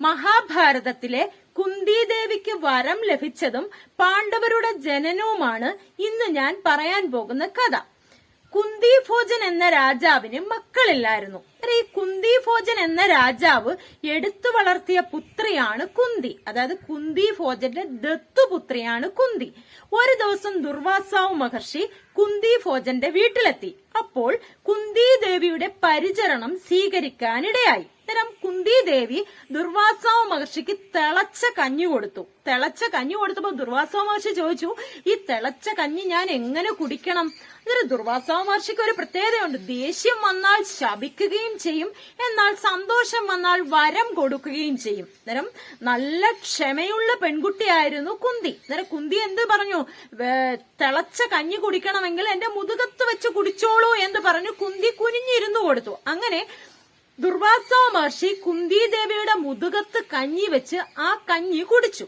മഹാഭാരതത്തിലെ കുന്തിദേവിക്ക് വരം ലഭിച്ചതും പാണ്ഡവരുടെ ജനനവുമാണ് ഇന്ന് ഞാൻ പറയാൻ പോകുന്ന കഥ. കുന്തിഭോജൻ എന്ന രാജാവിന് മക്കളില്ലായിരുന്നു. ഈ കുന്തിഭോജൻ എന്ന രാജാവ് എടുത്തു വളർത്തിയ പുത്രിയാണ് കുന്തി. അതായത് കുന്തിഭോജന്റെ ദത്തുപുത്രിയാണ് കുന്തി. ഒരു ദിവസം ദുർവാസാവ് മഹർഷി കുന്തിഭോജന്റെ വീട്ടിലെത്തി. അപ്പോൾ കുന്തി ദേവിയുടെ പരിചരണം സ്വീകരിക്കാനിടയായി. അന്നേരം കുന്തി ദേവി ദുർവാസാവ് മഹർഷിക്ക് തിളച്ച കഞ്ഞി കൊടുത്തു. തിളച്ച കഞ്ഞി കൊടുത്തപ്പോ ദുർവാസാവ് മഹർഷി ചോദിച്ചു ഈ തിളച്ച കഞ്ഞി ഞാൻ എങ്ങനെ കുടിക്കണം? അന്നേരം ദുർവാസാവ് മഹർഷിക്ക് ഒരു പ്രത്യേകതയുണ്ട്. ദേഷ്യം വന്നാൽ ശപിക്കുകയും ചെയ്യും എന്നാൽ സന്തോഷം വന്നാൽ വരം കൊടുക്കുകയും ചെയ്യും. അന്നേരം നല്ല ക്ഷമയുള്ള പെൺകുട്ടിയായിരുന്നു കുന്തി. അന്നേരം കുന്തി എന്ത് പറഞ്ഞു? "വേ- തിളച്ച കഞ്ഞി കുടിക്കണമെങ്കിൽ എന്റെ മുതുകത്ത് വെച്ച് കുടിച്ചോളൂ എന്ന് പറഞ്ഞു. കുന്തി കുനിഞ്ഞിരുന്നു കൊടുത്തു. അങ്ങനെ ദുർവാസോ മഹർഷി കുന്തിദേവിയുടെ മുതുകത്ത് കഞ്ഞി വെച്ച് ആ കഞ്ഞി കുടിച്ചു.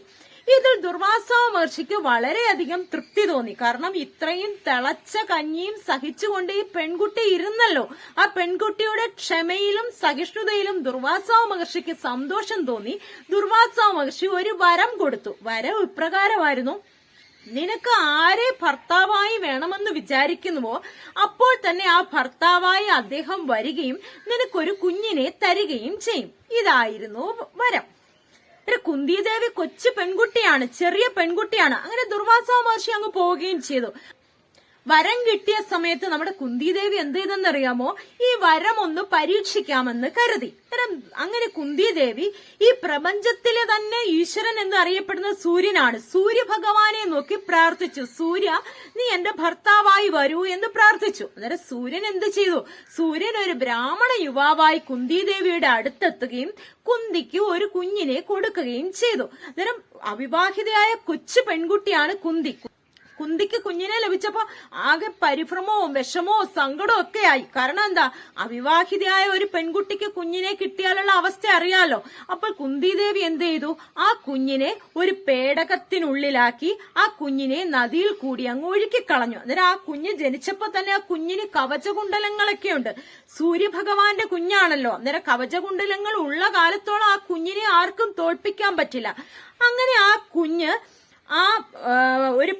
ഇതിൽ ദുർവാസോ മഹർഷിക്ക് വളരെയധികം തൃപ്തി തോന്നി. കാരണം ഇത്രയും തിളച്ച കഞ്ഞിയും സഹിച്ചുകൊണ്ട് ഈ പെൺകുട്ടി ഇരുന്നല്ലോ. ആ പെൺകുട്ടിയുടെ ക്ഷമയിലും സഹിഷ്ണുതയിലും ദുർവാസോ മഹർഷിക്ക് സന്തോഷം തോന്നി. ദുർവാസോ മഹർഷി ഒരു വരം കൊടുത്തു. വരം ഇപ്രകാരമായിരുന്നു. നിനക്ക് ആരെ ഭർത്താവായി വേണമെന്ന് വിചാരിക്കുന്നുവോ? അപ്പോൾ തന്നെ ആ ഭർത്താവായി അദ്ദേഹം വരികയും നിനക്കൊരു കുഞ്ഞിനെ തരികയും ചെയ്യും. ഇതായിരുന്നു വരം. ഒരു കുന്തിദേവി കൊച്ചു പെൺകുട്ടിയാണ് ചെറിയ പെൺകുട്ടിയാണ്. അങ്ങനെ ദുർവാസ മഹർഷി അങ്ങ് പോവുകയും ചെയ്തു. വരം കിട്ടിയ സമയത്ത് നമ്മുടെ കുന്തിദേവി എന്ത് ചെയ്തെന്നറിയാമോ? ഈ വരം ഒന്ന് പരീക്ഷിക്കാമെന്ന് കരുതി. അങ്ങനെ കുന്തിദേവി ഈ പ്രപഞ്ചത്തിലെ തന്നെ ഈശ്വരൻ എന്ന് അറിയപ്പെടുന്ന സൂര്യനാണ്. സൂര്യ ഭഗവാനെ നോക്കി പ്രാർത്ഥിച്ചു. സൂര്യ നീ എന്റെ ഭർത്താവായി വരൂ എന്ന് പ്രാർത്ഥിച്ചു. അന്നേരം സൂര്യൻ എന്ത് ചെയ്തു? സൂര്യൻ ഒരു ബ്രാഹ്മണ യുവാവായി കുന്തിദേവിയുടെ അടുത്തെത്തുകയും കുന്തിക്ക് ഒരു കുഞ്ഞിനെ കൊടുക്കുകയും ചെയ്തു. അന്നേരം അവിവാഹിതയായ കൊച്ചു പെൺകുട്ടിയാണ് കുന്തി. കുന്തിക്ക് കുഞ്ഞിനെ ലഭിച്ചപ്പോ ആകെ പരിഭ്രമവും വിഷമവും സങ്കടവും ഒക്കെ ആയി. കാരണം എന്താ? അവിവാഹിതയായ ഒരു പെൺകുട്ടിക്ക് കുഞ്ഞിനെ കിട്ടിയാലുള്ള അവസ്ഥ അറിയാലോ. അപ്പോൾ കുന്തിദേവി എന്ത് ചെയ്തു? ആ കുഞ്ഞിനെ ഒരു പേടകത്തിനുള്ളിലാക്കി ആ കുഞ്ഞിനെ നദിയിൽ കൂടി അങ്ങ് ഒഴുക്കിക്കളഞ്ഞു. അന്നേരം ആ കുഞ്ഞ് ജനിച്ചപ്പോ തന്നെ ആ കുഞ്ഞിന് കവചകുണ്ടലങ്ങളൊക്കെ ഉണ്ട്. സൂര്യഭഗവാന്റെ കുഞ്ഞാണല്ലോ. അന്നേരം കവചകുണ്ടലങ്ങൾ ഉള്ള കാലത്തോളം ആ കുഞ്ഞിനെ ആർക്കും തോൽപ്പിക്കാൻ പറ്റില്ല. അങ്ങനെ ആ കുഞ്ഞ് ആ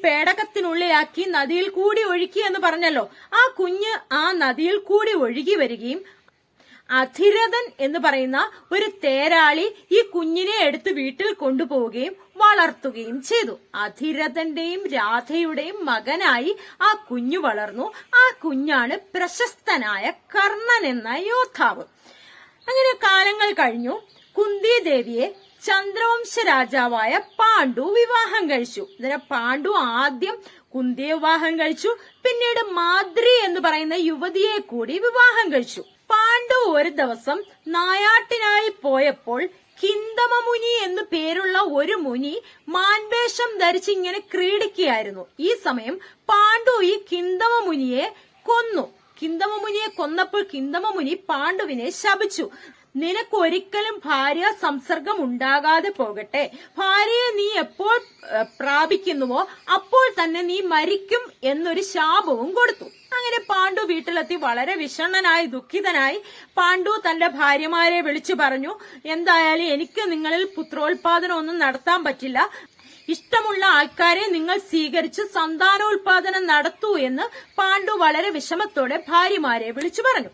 പേടകത്തിനുള്ളിലാക്കി നദിയിൽ കൂടി ഒഴുക്കി എന്ന് പറഞ്ഞല്ലോ. ആ കുഞ്ഞ് ആ നദിയിൽ കൂടി ഒഴുകി വരികയും അധിരഥൻ എന്ന് പറയുന്ന ഒരു തേരാളി ഈ കുഞ്ഞിനെ എടുത്ത് വീട്ടിൽ കൊണ്ടുപോവുകയും വളർത്തുകയും ചെയ്തു. അധിരഥന്റെയും രാധയുടെയും മകനായി ആ കുഞ്ഞു വളർന്നു. ആ കുഞ്ഞാണ് പ്രശസ്തനായ കർണൻ എന്ന യോദ്ധാവ്. അങ്ങനെ കാലങ്ങൾ കഴിഞ്ഞു. കുന്തി ദേവിയെ ചന്ദ്രവംശ രാജാവായ പാണ്ഡു വിവാഹം കഴിച്ചു. അതായത് പാണ്ഡു ആദ്യം കുന്തിയെ വിവാഹം കഴിച്ചു. പിന്നീട് മാദ്രി എന്ന് പറയുന്ന യുവതിയെ കൂടി വിവാഹം കഴിച്ചു. പാണ്ഡു ഒരു ദിവസം നായാട്ടിനായി പോയപ്പോൾ കിന്തമ മുനി എന്നു പേരുള്ള ഒരു മുനി മാൻവേഷം ധരിച്ച് ഇങ്ങനെ ക്രീഡിക്കുകയായിരുന്നു. ഈ സമയം പാണ്ഡു ഈ കിന്തമ മുനിയെ കൊന്നു. കിന്തമ മുനിയെ കൊന്നപ്പോൾ കിന്തമ മുനി പാണ്ഡുവിനെ ശപിച്ചു. നിനക്കൊരിക്കലും ഭാര്യ സംസർഗം ഉണ്ടാകാതെ പോകട്ടെ. ഭാര്യയെ നീ എപ്പോൾ പ്രാപിക്കുന്നുവോ അപ്പോൾ തന്നെ നീ മരിക്കും എന്നൊരു ശാപവും കൊടുത്തു. അങ്ങനെ പാണ്ഡു വീട്ടിലെത്തി വളരെ വിഷണ്ണനായി ദുഃഖിതനായി പാണ്ഡു തന്റെ ഭാര്യമാരെ വിളിച്ചു പറഞ്ഞു എന്തായാലും എനിക്ക് നിങ്ങളിൽ പുത്രോത്പാദനം ഒന്നും നടത്താൻ പറ്റില്ല. ഇഷ്ടമുള്ള ആൾക്കാരെ നിങ്ങൾ സ്വീകരിച്ച് സന്താനോത്പാദനം നടത്തൂ എന്ന് പാണ്ഡു വളരെ വിഷമത്തോടെ ഭാര്യമാരെ വിളിച്ചു പറഞ്ഞു.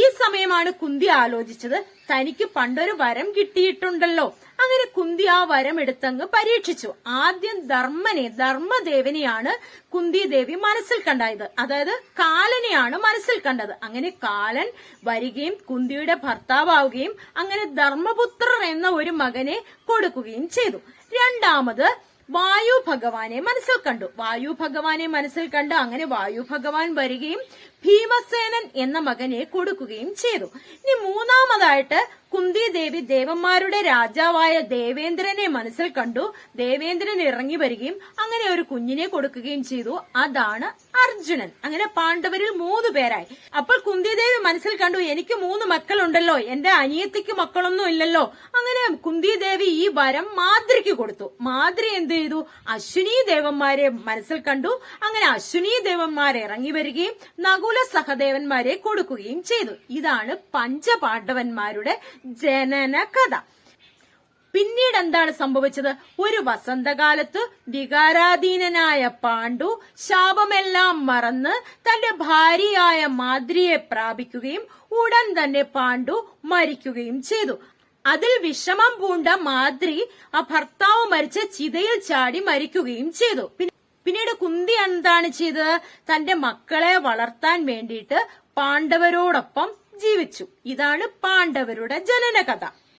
ഈ സമയമാണ് കുന്തി ആലോചിച്ചത്. തനിക്ക് പണ്ടൊരു വരം കിട്ടിയിട്ടുണ്ടല്ലോ. അങ്ങനെ കുന്തി ആ വരം എടുത്തങ്ങ് പരീക്ഷിച്ചു. ആദ്യം ധർമ്മനെ ധർമ്മദേവനെയാണ് കുന്തി ദേവി മനസ്സിൽ കണ്ടായത്. അതായത് കാലനെയാണ് മനസ്സിൽ കണ്ടത്. അങ്ങനെ കാലൻ വരികയും കുന്തിയുടെ ഭർത്താവുകയും അങ്ങനെ ധർമ്മപുത്രർ എന്ന ഒരു മകനെ കൊടുക്കുകയും ചെയ്തു. രണ്ടാമത് വായു ഭഗവാനെ മനസ്സിൽ കണ്ടു. വായു ഭഗവാനെ മനസ്സിൽ കണ്ട് അങ്ങനെ വായു ഭഗവാൻ വരികയും ഭീമസേനൻ എന്ന മകനെ കൊടുക്കുകയും ചെയ്തു. ഇനി മൂന്നാമതായിട്ട് കുന്തി ദേവി ദേവന്മാരുടെ രാജാവായ ദേവേന്ദ്രനെ മനസ്സിൽ കണ്ടു. ദേവേന്ദ്രൻ ഇറങ്ങി വരികയും അങ്ങനെ ഒരു കുഞ്ഞിനെ കൊടുക്കുകയും ചെയ്തു. അതാണ് അർജുനൻ. അങ്ങനെ പാണ്ഡവരിൽ മൂന്ന് പേരായി. അപ്പോൾ കുന്തിദേവി മനസ്സിൽ കണ്ടു എനിക്ക് മൂന്ന് മക്കളുണ്ടല്ലോ. എന്റെ അനിയത്തിക്ക് മക്കളൊന്നും ഇല്ലല്ലോ. അങ്ങനെ കുന്തിദേവി ഈ വരം മാദ്രിക്ക് കൊടുത്തു. മാദ്രി എന്ത് ചെയ്തു? അശ്വിനി ദേവന്മാരെ മനസ്സിൽ കണ്ടു. അങ്ങനെ അശ്വിനി ദേവന്മാർ ഇറങ്ങി വരികയും നകുല സഹദേവന്മാരെ കൊടുക്കുകയും ചെയ്തു. ഇതാണ് പഞ്ചപാണ്ഡവന്മാരുടെ ജനന കഥ പിന്നീട് എന്താണ് സംഭവിച്ചത്? ഒരു വസന്തകാലത്ത് വികാരാധീനനായ പാണ്ഡു ശാപമെല്ലാം മറന്ന് തന്റെ ഭാര്യയായ മാദ്രിയെ പ്രാപിക്കുകയും ഉടൻ തന്നെ പാണ്ഡു മരിക്കുകയും ചെയ്തു. അതിൽ വിഷമം പൂണ്ട മാദ്രി ആ ഭർത്താവ് മരിച്ച ചിതയിൽ ചാടി മരിക്കുകയും ചെയ്തു. പിന്നീട് കുന്തി എന്താണ് ചെയ്തത്? തന്റെ മക്കളെ വളർത്താൻ വേണ്ടിയിട്ട് പാണ്ഡവരോടൊപ്പം ജീവിച്ചു. ഇതാണ് പാണ്ഡവരുടെ ജനനകഥ.